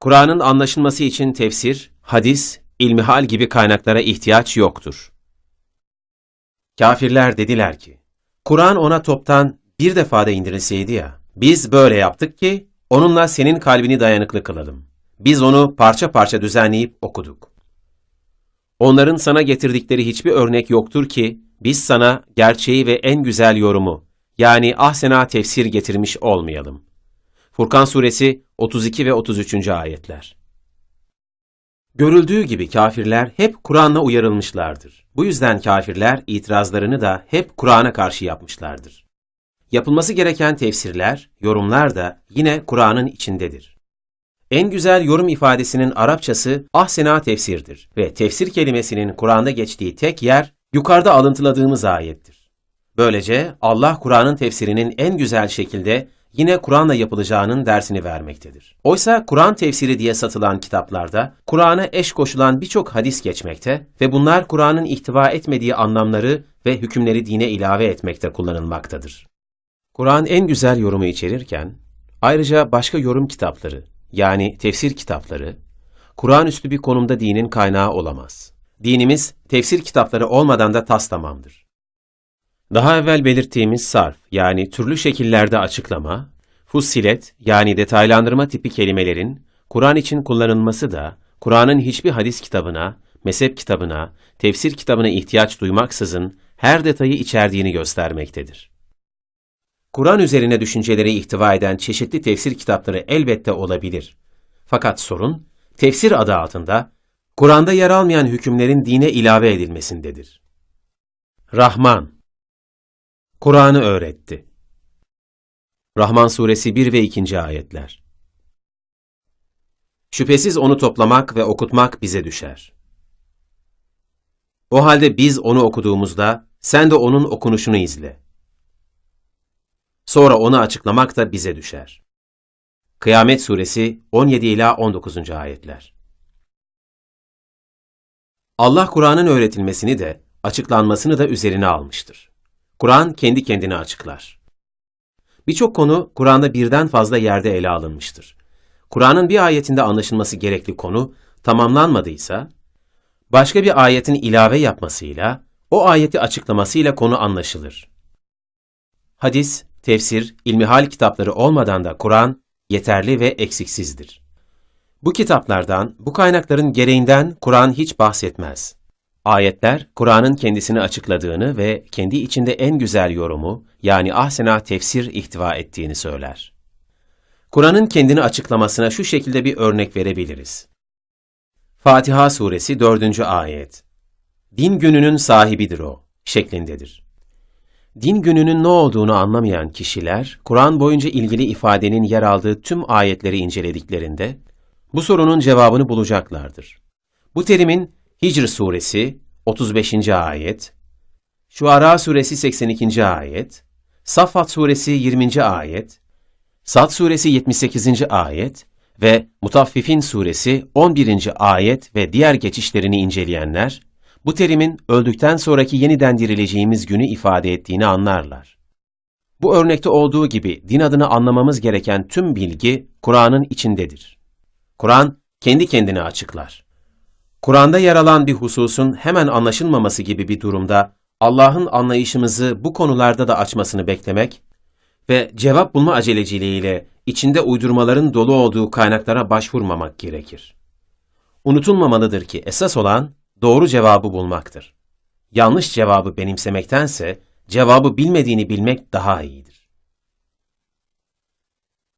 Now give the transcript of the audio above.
Kur'an'ın anlaşılması için tefsir, hadis, ilmihal gibi kaynaklara ihtiyaç yoktur. Kafirler dediler ki, Kur'an ona toptan bir defada indirilseydi ya, biz böyle yaptık ki, onunla senin kalbini dayanıklı kılalım. Biz onu parça parça düzenleyip okuduk. Onların sana getirdikleri hiçbir örnek yoktur ki, biz sana gerçeği ve en güzel yorumu, yani ahsena tefsir getirmiş olmayalım. Furkan Suresi 32 ve 33. ayetler. Görüldüğü gibi kafirler hep Kur'an'la uyarılmışlardır. Bu yüzden kafirler itirazlarını da hep Kur'an'a karşı yapmışlardır. Yapılması gereken tefsirler, yorumlar da yine Kur'an'ın içindedir. En güzel yorum ifadesinin Arapçası ahsena tefsirdir ve tefsir kelimesinin Kur'an'da geçtiği tek yer yukarıda alıntıladığımız ayettir. Böylece Allah Kur'an'ın tefsirinin en güzel şekilde yine Kur'an'la yapılacağının dersini vermektedir. Oysa Kur'an tefsiri diye satılan kitaplarda Kur'an'a eş koşulan birçok hadis geçmekte ve bunlar Kur'an'ın ihtiva etmediği anlamları ve hükümleri dine ilave etmekte kullanılmaktadır. Kur'an en güzel yorumu içerirken, ayrıca başka yorum kitapları, yani tefsir kitapları, Kur'an üstü bir konumda dinin kaynağı olamaz. Dinimiz, tefsir kitapları olmadan da tas tamamdır. Daha evvel belirttiğimiz sarf, yani türlü şekillerde açıklama, fussilet, yani detaylandırma tipi kelimelerin, Kur'an için kullanılması da, Kur'an'ın hiçbir hadis kitabına, mezhep kitabına, tefsir kitabına ihtiyaç duymaksızın her detayı içerdiğini göstermektedir. Kur'an üzerine düşünceleri ihtiva eden çeşitli tefsir kitapları elbette olabilir. Fakat sorun, tefsir adı altında, Kur'an'da yer almayan hükümlerin dine ilave edilmesindedir. Rahman Kur'an'ı öğretti. Rahman Suresi 1 ve 2. ayetler. Şüphesiz onu toplamak ve okutmak bize düşer. O halde biz onu okuduğumuzda sen de onun okunuşunu izle. Sonra onu açıklamak da bize düşer. Kıyamet Suresi 17 ila 19. ayetler. Allah Kur'an'ın öğretilmesini de, açıklanmasını da üzerine almıştır. Kur'an kendi kendine açıklar. Birçok konu Kur'an'da birden fazla yerde ele alınmıştır. Kur'an'ın bir ayetinde anlaşılması gerekli konu tamamlanmadıysa, başka bir ayetin ilave yapmasıyla, o ayeti açıklamasıyla konu anlaşılır. Hadis, tefsir, ilmihal kitapları olmadan da Kur'an yeterli ve eksiksizdir. Bu kitaplardan, bu kaynakların gereğinden Kur'an hiç bahsetmez. Ayetler, Kur'an'ın kendisini açıkladığını ve kendi içinde en güzel yorumu, yani ahsena tefsir ihtiva ettiğini söyler. Kur'an'ın kendini açıklamasına şu şekilde bir örnek verebiliriz. Fatiha Suresi 4. Ayet Din gününün sahibidir o, şeklindedir. Din gününün ne olduğunu anlamayan kişiler, Kur'an boyunca ilgili ifadenin yer aldığı tüm ayetleri incelediklerinde, bu sorunun cevabını bulacaklardır. Bu terimin Hicr suresi 35. ayet, Şuara suresi 82. ayet, Saffat suresi 20. ayet, Sad suresi 78. ayet ve Mutaffifin suresi 11. ayet ve diğer geçişlerini inceleyenler, bu terimin öldükten sonraki yeniden dirileceğimiz günü ifade ettiğini anlarlar. Bu örnekte olduğu gibi din adını anlamamız gereken tüm bilgi Kur'an'ın içindedir. Kur'an kendi kendine açıklar. Kur'an'da yer alan bir hususun hemen anlaşılmaması gibi bir durumda Allah'ın anlayışımızı bu konularda da açmasını beklemek ve cevap bulma aceleciliğiyle içinde uydurmaların dolu olduğu kaynaklara başvurmamak gerekir. Unutulmamalıdır ki esas olan doğru cevabı bulmaktır. Yanlış cevabı benimsemektense cevabı bilmediğini bilmek daha iyidir.